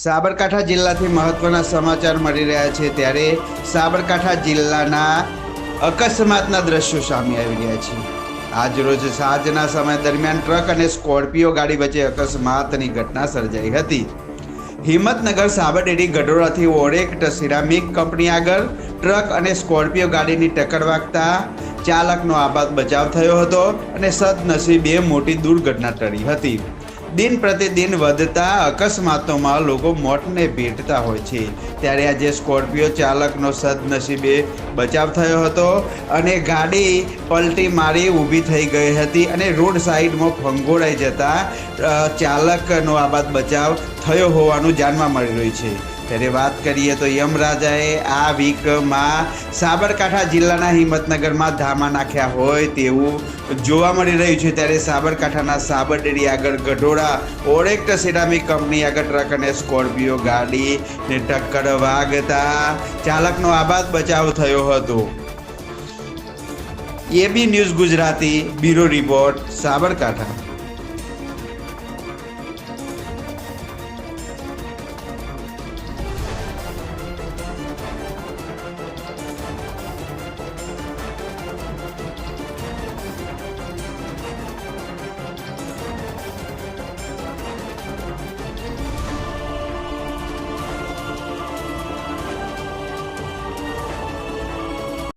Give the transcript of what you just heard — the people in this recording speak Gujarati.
સાબરકાંઠા જિલ્લાથી મહત્વના સમાચાર મળી રહ્યા છે ત્યારે સાબરકાંઠા જિલ્લાના અકસ્માતના દ્રશ્યો સામે આવી રહ્યા છે. આજરોજ સાંજના સમય દરમિયાન ટ્રક અને સ્કોર્પિયો ગાડી વચ્ચે અકસ્માતની ઘટના સર્જાઈ હતી. હિંમતનગર સાબરડેરી ગઢોરાથી ઓરેક્ટ સિરામિક કંપની આગળ ટ્રક અને સ્કોર્પિયો ગાડીની ટક્કર વાગતા ચાલકનો આબાદ બચાવ થયો હતો અને સદનસીબે મોટી દુર્ઘટના ટળી હતી. દિન પ્રતિદિન વધતા અકસ્માતોમાં લોકો મોતને ભેટતા હોય છે. ત્યારે આજે સ્કોર્પિયો ચાલકનો સદનસીબે બચાવ થયો હતો અને ગાડી પલટી મારી ઊભી થઈ ગઈ હતી અને રોડ સાઈડમાં ફંગોળાઈ જતા ચાલકનો ચાલકનો આબાદ બચાવ થયો હોવાનું જાણવા મળી રહ્યું છે. ત્યારે વાત કરીએ તો યમરાજાએ આ વીકમાં સાબરકાંઠા જિલ્લાના હિંમતનગરમાં ધામા નાખ્યા હોય તેવું જોવા મળી રહ્યું છે. ત્યારે સાબરકાંઠાના સાબરડેરી આગળ ગઢોડા ઓરેક્ટ સિરામિક કંપની આગળ ટ્રક અને સ્કોર્પિયો ગાડીને ટક્કર વાગતા ચાલકનો આબાદ બચાવ થયો હતો. A B news Gujarati bureau report Sabarkantha.